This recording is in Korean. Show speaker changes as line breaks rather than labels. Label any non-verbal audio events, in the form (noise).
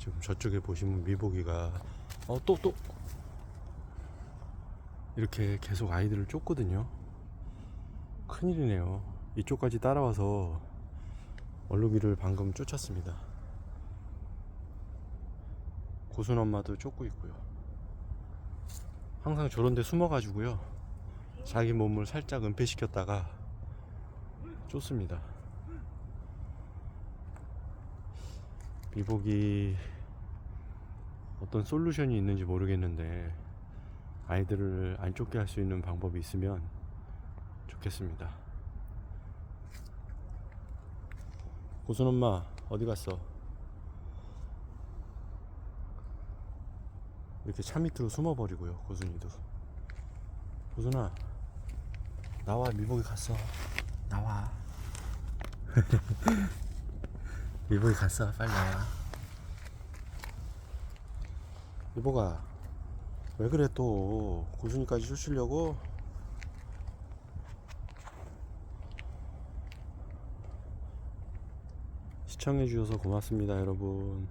지금 저쪽에 보시면 미보기가 어또또 이렇게 계속 아이들을 쫓거든요. 큰일이네요. 이쪽까지 따라와서 얼룩이를 방금 쫓았습니다. 고순 엄마도 쫓고 있고요. 항상 저런 데 숨어가지고요. 자기 몸을 살짝 은폐시켰다가 쫓습니다. 미복이 어떤 솔루션이 있는지 모르겠는데 아이들을 안 쫓게 할 수 있는 방법이 있으면 좋겠습니다. 고순 엄마 어디 갔어? 이렇게 차 밑으로 숨어버리고요 고순이도 고순아 나와 미복이 갔어 나와 (laughs) 미복이 갔어 빨리 나와. 미복아 왜 그래 또? 고순이까지 쫓으려고? 시청해 주셔서 고맙습니다 여러분